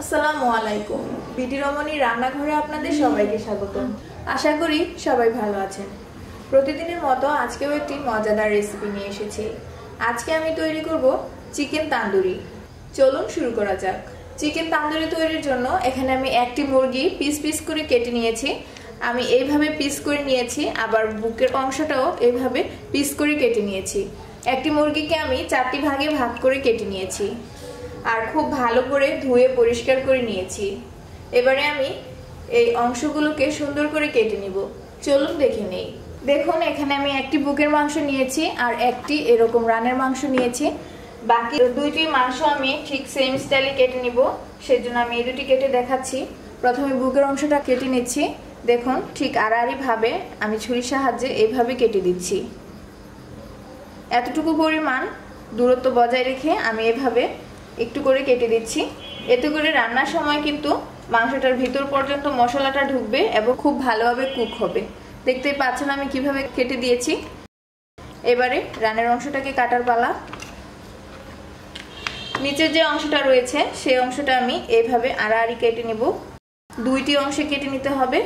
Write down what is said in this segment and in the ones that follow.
আসসালামু আলাইকুম। বিডি রমণী রান্নাঘরে আপনাদের সবাইকে স্বাগত আশা করি সবাই ভালো আছেন। প্রতিদিনের মতো আজকেও একটি মজাদার রেসিপি নিয়ে এসেছি। আজকে আমি তৈরি করব চিকেন তান্দুরি। চলুন শুরু করা যাক। চিকেন তান্দুরি তৈরির জন্য এখানে আমি একটি মুরগি পিস পিস করে কেটে নিয়েছি। আমি এইভাবে পিস করে নিয়েছি, আবার বুকের অংশটাও এইভাবে পিস করে কেটে নিয়েছি। একটি মুরগিকে আমি চারটি ভাগে ভাগ করে কেটে নিয়েছি। আর খুব ভালো করে ধুয়ে পরিষ্কার করে নিয়েছি। এবারে আমি এই অংশগুলোকে সুন্দর করে কেটে নিব। চলুন দেখে নেই। দেখুন, এখানে আমি একটি বুকের মাংস নিয়েছি আর একটি এরকম রানের মাংস নিয়েছি। বাকি দুইটি মাংস আমি ঠিক সেম স্টাইলে কেটে নিব। সেজন্য আমি এই দুটি কেটে দেখাচ্ছি। প্রথমে বুকের অংশটা কেটে নিচ্ছি। দেখুন, ঠিক আড়াআড়ি ভাবে আমি ছুরির সাহায্যে এইভাবে কেটে দিচ্ছি। এতটুকু পরিমাণ দূরত্ব বজায় রেখে আমি এভাবে একটু করে কেটে দিচ্ছি। এতে করে রান্নার সময় কিন্তু মাংসটার ভিতর পর্যন্ত মশলাটা ঢুকবে এবং খুব ভালোভাবে কুক হবে। দেখতেই পাচ্ছেন আমি কীভাবে কেটে দিয়েছি। এবারে রানের অংশটাকে কাটার পালা। নিচের যে অংশটা রয়েছে, সেই অংশটা আমি এইভাবে আড়াআড়ি কেটে নেব। দুইটি অংশে কেটে নিতে হবে।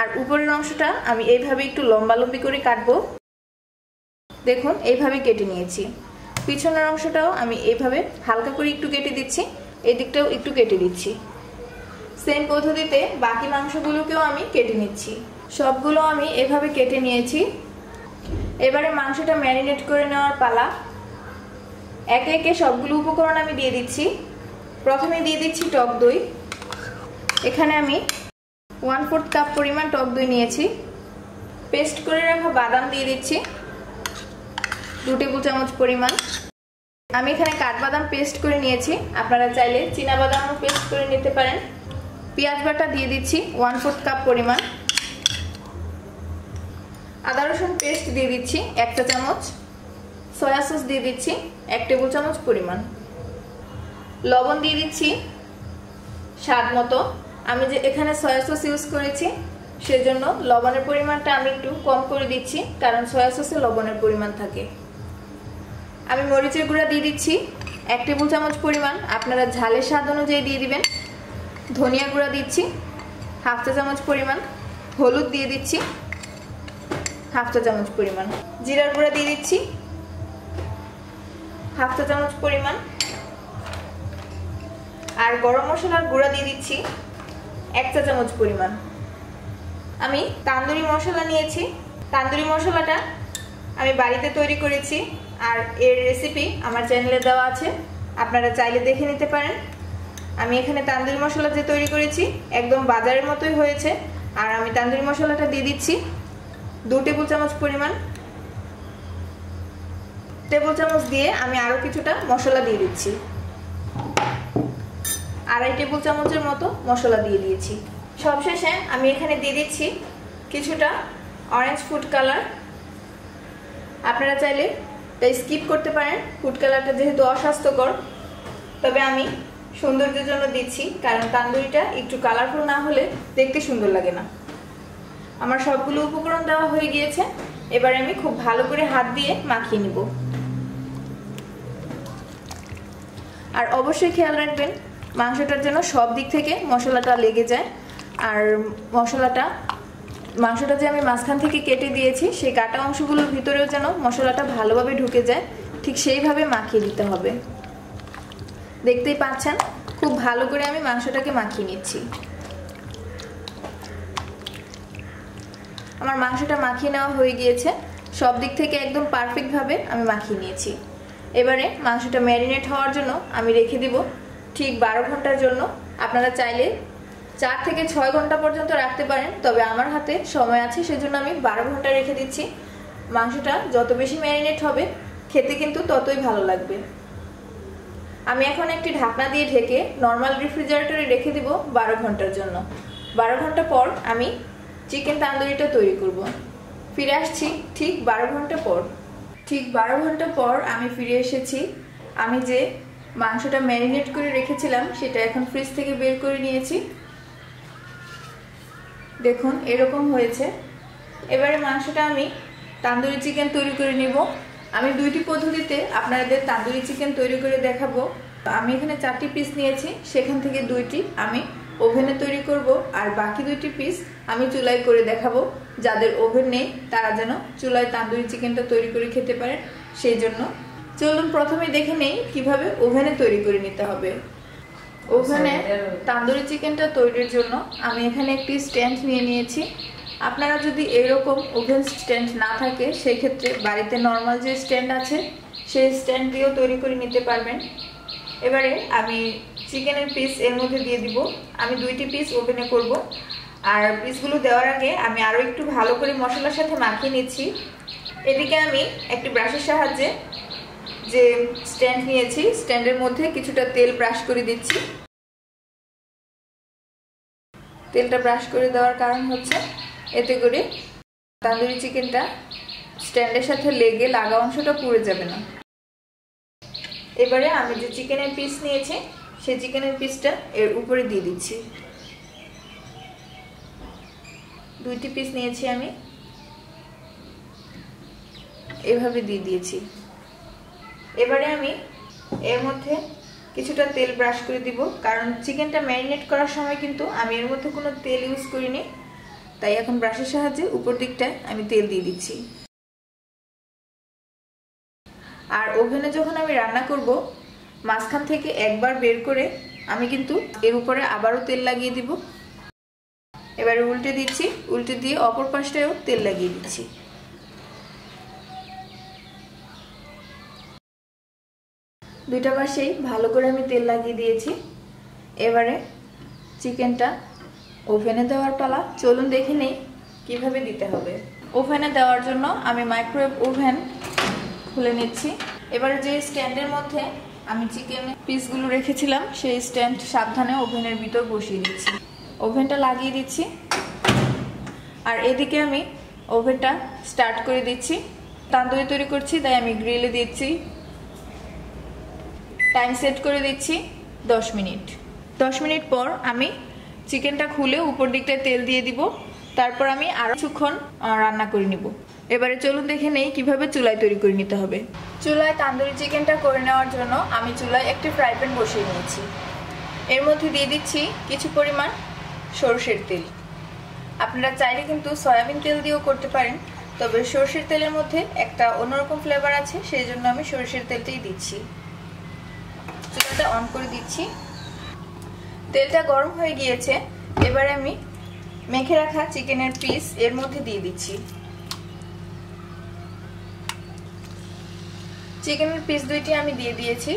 আর উপরের অংশটা আমি এইভাবে একটু লম্বালম্বি করে কাটবো। দেখুন এইভাবে কেটে নিয়েছি। পিছনের অংশটাও আমি এভাবে হালকা করে একটু কেটে দিচ্ছি এই দিকটাও একটু কেটে দিচ্ছি। সেম পদ্ধতিতে বাকি মাংসগুলোকেও আমি কেটে নিচ্ছি। সবগুলো আমি এভাবে কেটে নিয়েছি। এবারে মাংসটা ম্যারিনেট করে নেওয়ার পালা। একে একে সবগুলো উপকরণ আমি দিয়ে দিচ্ছি। প্রথমে দিয়ে দিচ্ছি টক দই। এখানে আমি ওয়ান ফোর্থ কাপ পরিমাণ টক দই নিয়েছি। পেস্ট করে রাখা বাদাম দিয়ে দিচ্ছি। দু টেবিল চামচ পরিমাণ। আমি এখানে কাঠবাদাম পেস্ট করে নিয়েছি। আপনারা চাইলে বাদামও পেস্ট করে নিতে পারেন। পেঁয়াজ বাটা দিয়ে দিচ্ছি ওয়ান ফোর্থ কাপ পরিমাণ। আদা রসুন পেস্ট দিয়ে দিচ্ছি একটা চামচ। সয়া সস দিয়ে দিচ্ছি এক টেবিল চামচ পরিমাণ। লবণ দিয়ে দিচ্ছি স্বাদ মতো। আমি যে এখানে সয়া সস ইউজ করেছি, সেজন্য লবণের পরিমাণটা আমি একটু কম করে দিচ্ছি, কারণ সয়া সসে লবণের পরিমাণ থাকে। আমি মরিচের গুঁড়া দিয়ে দিচ্ছি। এক টেবিল চামচ পরিমাণ। আপনারা ঝালের স্বাদ অনুযায়ী দিয়ে দিবেন। ধনিয়া গুঁড়া দিচ্ছি। হাফ চা চামচ পরিমাণ। হলুদ দিয়ে দিচ্ছি। হাফ চা চামচ পরিমাণ। জিরার গুঁড়া দিয়ে দিচ্ছি। হাফ চা চামচ পরিমাণ। আর গরম মশলার গুঁড়া দিয়ে দিচ্ছি। এক চা চামচ পরিমাণ। আমি তান্দুরি মশলা নিয়েছি। তান্দুরি মশলাটা আমি বাড়িতে তৈরি করেছি। আর এর রেসিপি আমার চ্যানেলে দেওয়া আছে। আপনারা চাইলে দেখে নিতে পারেন। আমি এখানে তান্দুরি মশলা যে তৈরি করেছি, একদম বাজারের মতোই হয়েছে। আর আমি তান্দুরি মশলাটা দিয়ে দিচ্ছি। দু টেবিল চামচ পরিমাণ। টেবিল চামচ দিয়ে আমি আরও কিছুটা মশলা দিয়ে দিচ্ছি। আড়াই টেবিল চামচের মতো মশলা দিয়ে দিয়েছি। সবশেষে আমি এখানে দিয়ে দিচ্ছি কিছুটা অরেঞ্জ ফুড কালার আপনারা চাইলে তাই স্কিপ করতে পারেন। ফুড কালারটা যেহেতু অস্বাস্থ্যকর, তবে আমি সৌন্দর্যের জন্য দিচ্ছি, কারণ তান্দুরিটা একটু কালারফুল না হলে দেখতে সুন্দর লাগে না। আমার সবগুলো উপকরণ দেওয়া হয়ে গিয়েছে। এবারে আমি খুব ভালো করে হাত দিয়ে মাখিয়ে নিব। আর অবশ্যই খেয়াল রাখবেন, মাংসটার জন্য সব দিক থেকে মশলাটা লেগে যায়, আর মশলাটা মাংসটা যে আমি মাঝখান থেকে কেটে দিয়েছি, সেই কাটা অংশগুলোর ভিতরেও যেন মশলাটা ভালোভাবে ঢুকে যায়, ঠিক সেইভাবে মাখিয়ে দিতে হবে। দেখতেই পাচ্ছেন, খুব ভালো করে আমি মাংসটাকে মাখিয়ে নিচ্ছি। আমার মাংসটা মাখিয়ে নেওয়া হয়ে গিয়েছে, সব দিক থেকে একদম পারফেক্টভাবে আমি মাখিয়ে নিয়েছি। এবারে মাংসটা ম্যারিনেট হওয়ার জন্য আমি রেখে দিব ঠিক বারো ঘণ্টার জন্য। আপনারা চাইলে চার থেকে ছয় ঘণ্টা পর্যন্ত রাখতে পারেন, তবে আমার হাতে সময় আছে, সেজন্য আমি বারো ঘণ্টা রেখে দিচ্ছি। মাংসটা যত বেশি ম্যারিনেট হবে, খেতে কিন্তু ততই ভালো লাগবে। আমি এখন একটি ঢাকনা দিয়ে ঢেকে নর্মাল রেফ্রিজারেটরে রেখে দিব বারো ঘণ্টার জন্য। বারো ঘণ্টা পর আমি চিকেন তান্দুরিটা তৈরি করব। ফিরে আসছি ঠিক বারো ঘণ্টা পর। ঠিক বারো ঘণ্টা পর আমি ফিরে এসেছি। আমি যে মাংসটা ম্যারিনেট করে রেখেছিলাম, সেটা এখন ফ্রিজ থেকে বের করে নিয়েছি। দেখুন, এরকম হয়েছে। এবারে মাংসটা আমি তান্দুরি চিকেন তৈরি করে নিব। আমি দুইটি পদ্ধতিতে আপনাদের তান্দুরি চিকেন তৈরি করে দেখাবো। আমি এখানে চারটি পিস নিয়েছি, সেখান থেকে দুইটি আমি ওভেনে তৈরি করব আর বাকি দুইটি পিস আমি চুলায় করে দেখাবো। যাদের ওভেন নেই, তারা যেন চুলায় তান্দুরি চিকেনটা তৈরি করে খেতে পারেন। সেই জন্য চলুন প্রথমে দেখে নেই কীভাবে ওভেনে তৈরি করে নিতে হবে। ওভেনে তান্দুরি চিকেনটা তৈরির জন্য আমি এখানে একটি স্ট্যান্ড নিয়ে নিয়েছি। আপনারা যদি এরকম ওভেন স্ট্যান্ড না থাকে সেই ক্ষেত্রে বাড়িতে নর্মাল যে স্ট্যান্ড আছে সেই স্ট্যান্ড দিয়েও তৈরি করে নিতে পারবেন। এবারে আমি চিকেনের পিস এর মধ্যে দিয়ে দিব। আমি দুইটি পিস ওভেনে করব। আর পিসগুলো দেওয়ার আগে আমি আরও একটু ভালো করে মশলার সাথে মাখিয়ে নিচ্ছি। এদিকে আমি একটি ব্রাশের সাহায্যে যে স্ট্যান্ড নিয়েছি স্ট্যান্ডের মধ্যে কিছুটা তেল ব্রাশ করে দিচ্ছি। তেলটা ব্রাশ করে দেওয়ার কারণ হচ্ছে, এতে করে তান্দুরি চিকেনটা স্ট্যান্ডের সাথে লেগে লাগা অংশটা পুড়ে যাবে না। এবারে আমি যে চিকেনের পিস নিয়েছি, সেই চিকেনের পিসটা এর উপরে দিয়ে দিচ্ছি। দুইটি পিস নিয়েছি আমি। এভাবে দিয়ে দিয়েছি। এবারে আমি এর মধ্যে কিছুটা তেল ব্রাশ করে দিব, কারণ চিকেনটা ম্যারিনেট করার সময় কিন্তু আমি এর মধ্যে কোনো তেল ইউজ করিনি, তাই এখন ব্রাশের সাহায্যে উপর দিকটায় আমি তেল দিয়ে দিচ্ছি। আর ওভেনে যখন আমি রান্না করব, মাঝখান থেকে একবার বের করে আমি কিন্তু এর উপরে আবারও তেল লাগিয়ে দিব। এবারে উল্টে দিচ্ছি, উল্টে দিয়ে অপর পাশটায়ও তেল লাগিয়ে দিচ্ছি। দুইটা পাশেই ভালো করে আমি তেল লাগিয়ে দিয়েছি। এবারে চিকেনটা ওভেনে দেওয়ার পালা। চলুন দেখে নেই কীভাবে দিতে হবে। ওভেনে দেওয়ার জন্য আমি মাইক্রোওয়েভ ওভেন খুলে নিচ্ছি। এবারে যে স্ট্যান্ডের মধ্যে আমি চিকেন পিসগুলো রেখেছিলাম, সেই স্ট্যান্ড সাবধানে ওভেনের ভিতর বসিয়ে দিচ্ছি। ওভেনটা লাগিয়ে দিচ্ছি। আর এদিকে আমি ওভেনটা স্টার্ট করে দিচ্ছি। তান্দুরি তৈরি করছি, তাই আমি গ্রিলে দিচ্ছি। টাইম সেট করে দিচ্ছি দশ মিনিট। দশ মিনিট পর আমি চিকেনটা খুলে উপর দিকটায় তেল দিয়ে দিব। তারপর আমি আরও কিছুক্ষণ রান্না করে নিব। এবারে চলুন দেখে নেই কীভাবে চুলায় তৈরি করে নিতে হবে। চুলায় তান্দুরি চিকেনটা করে নেওয়ার জন্য আমি চুলায় একটি ফ্রাই প্যান বসিয়ে নিয়েছি। এর মধ্যে দিয়ে দিচ্ছি কিছু পরিমাণ সরষের তেল। আপনারা চাইলে কিন্তু সয়াবিন তেল দিয়েও করতে পারেন, তবে সরষের তেলের মধ্যে একটা অন্যরকম ফ্লেভার আছে, সেই জন্য আমি সরষের তেলটাই দিচ্ছি। চুলাটা অন করে দিচ্ছি। তেলটা গরম হয়ে গিয়েছে। এবারে আমি মেখে রাখা চিকেনের পিস এর মধ্যে দিয়ে দিচ্ছি। চিকেনের পিস দুইটি আমি দিয়ে দিয়েছি।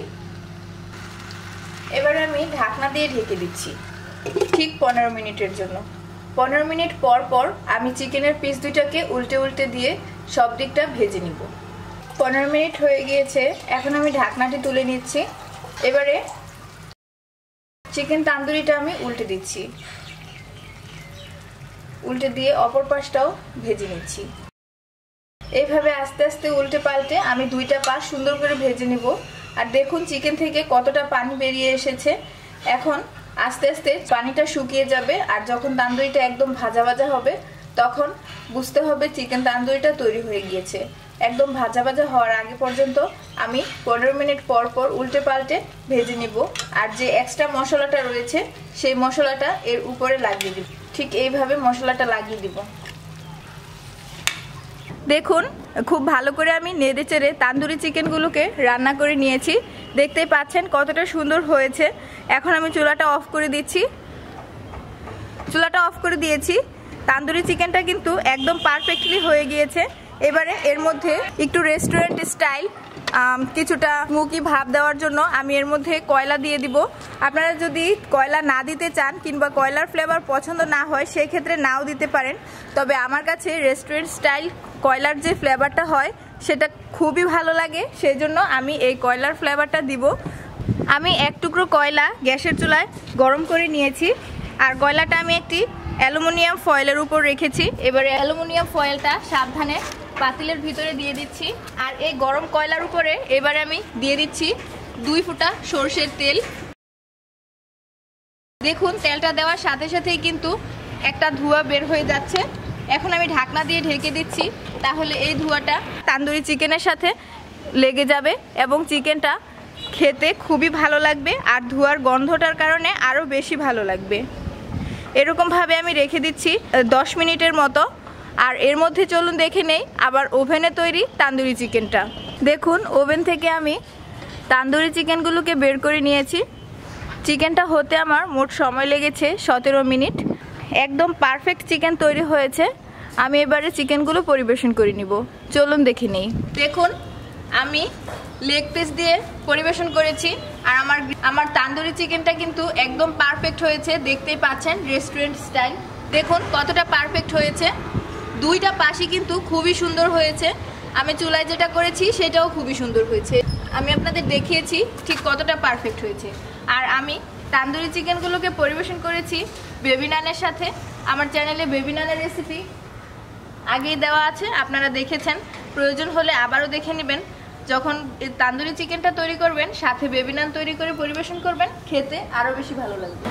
এবারে আমি ঢাকনা দিয়ে ঢেকে দিচ্ছি, ঠিক পনেরো মিনিটের জন্য। পনেরো মিনিট পর পর আমি চিকেনের পিস দুইটাকে উল্টে উল্টে দিয়ে সব দিকটা ভেজে নিব। পনেরো মিনিট হয়ে গিয়েছে, এখন আমি ঢাকনাটি তুলে নিচ্ছি। এবারে চিকেন তান্দুরিটা আমি উল্টে দিচ্ছি। উল্টে দিয়ে অপর পাশটাও ভেজে নিচ্ছি। এইভাবে আস্তে আস্তে উল্টে পাল্টে আমি দুইটা পাশ সুন্দর করে ভেজে নিব। আর দেখুন চিকেন থেকে কতটা পানি বেরিয়ে এসেছে। এখন আস্তে আস্তে পানিটা শুকিয়ে যাবে আর যখন তান্দুরিটা একদম ভাজা ভাজা হবে, তখন বুঝতে হবে চিকেন তান্দুরিটা তৈরি হয়ে গিয়েছে। একদম ভাজা ভাজা হওয়ার আগে পর্যন্ত আমি পনেরো মিনিট পর পর উল্টে পাল্টে ভেজে নিব। আর যে এক্সট্রা মশলাটা রয়েছে, সেই মশলাটা এর উপরে লাগিয়ে দিব। ঠিক এইভাবে মশলাটা লাগিয়ে দিব। দেখুন, খুব ভালো করে আমি নেড়ে চেড়ে তান্দুরি চিকেনগুলোকে রান্না করে নিয়েছি। দেখতেই পাচ্ছেন কতটা সুন্দর হয়েছে। এখন আমি চুলাটা অফ করে দিচ্ছি। চুলাটা অফ করে দিয়েছি। তান্দুরি চিকেনটা কিন্তু একদম পারফেক্টলি হয়ে গিয়েছে। এবারে এর মধ্যে একটু রেস্টুরেন্ট স্টাইল কিছুটা মুকি ভাব দেওয়ার জন্য আমি এর মধ্যে কয়লা দিয়ে দিব। আপনারা যদি কয়লা না দিতে চান কিংবা কয়লার ফ্লেভার পছন্দ না হয় সেই ক্ষেত্রে নাও দিতে পারেন। তবে আমার কাছে রেস্টুরেন্ট স্টাইল কয়লার যে ফ্লেভারটা হয়, সেটা খুবই ভালো লাগে। সেই জন্য আমি এই কয়লার ফ্লেভারটা দিব। আমি এক টুকরো কয়লা গ্যাসের চুলায় গরম করে নিয়েছি। আর কয়লাটা আমি একটি অ্যালুমিনিয়াম ফয়েলের উপর রেখেছি। এবারে অ্যালুমিনিয়াম ফয়েলটা সাবধানে পাতিলের ভিতরে দিয়ে দিচ্ছি। আর এই গরম কয়লার উপরে এবারে আমি দিয়ে দিচ্ছি দুই ফুটা সর্ষের তেল। দেখুন, তেলটা দেওয়ার সাথে সাথেই কিন্তু একটা ধোঁয়া বের হয়ে যাচ্ছে। এখন আমি ঢাকনা দিয়ে ঢেকে দিচ্ছি, তাহলে এই ধোঁয়াটা তান্দুরি চিকেনের সাথে লেগে যাবে এবং চিকেনটা খেতে খুবই ভালো লাগবে আর ধোয়ার গন্ধটার কারণে আরও বেশি ভালো লাগবে। এরকমভাবে আমি রেখে দিচ্ছি দশ মিনিটের মতো। আর এর মধ্যে চলুন দেখে নেই, আবার ওভেনে তৈরি তান্দুরি চিকেনটা। দেখুন, ওভেন থেকে আমি তান্দুরি চিকেনগুলোকে বের করে নিয়েছি। চিকেনটা হতে আমার মোট সময় লেগেছে সতেরো মিনিট। একদম পারফেক্ট চিকেন তৈরি হয়েছে। আমি এবারে চিকেনগুলো পরিবেশন করে নিব। চলুন দেখে নেই। দেখুন, আমি লেগ পিস দিয়ে পরিবেশন করেছি। আর আমার আমার তান্দুরি চিকেনটা কিন্তু একদম পারফেক্ট হয়েছে। দেখতেই পাচ্ছেন রেস্টুরেন্ট স্টাইল দেখুন, কতটা পারফেক্ট হয়েছে। দুইটা পাশই কিন্তু খুবই সুন্দর হয়েছে। আমি চুলায় যেটা করেছি, সেটাও খুবই সুন্দর হয়েছে। আমি আপনাদের দেখিয়েছি ঠিক কতটা পারফেক্ট হয়েছে। আর আমি তান্দুরি চিকেনগুলোকে পরিবেশন করেছি বেবি নানের সাথে। আমার চ্যানেলে বেবি নানের রেসিপি আগেই দেওয়া আছে, আপনারা দেখেছেন। প্রয়োজন হলে আবারও দেখে নেবেন। যখন তান্দুরি চিকেনটা তৈরি করবেন, সাথে বেবি নান তৈরি করে পরিবেশন করবেন, খেতে আরও বেশি ভালো লাগবে।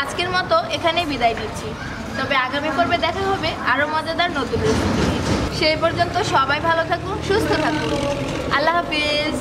আজকের মতো এখানেই বিদায় নিচ্ছি। তবে আগামী পর্বে দেখা হবে আরও মজাদার নতুন সেই পর্যন্ত সবাই ভালো থাকুন, সুস্থ থাকুন। আল্লাহ হাফিজ।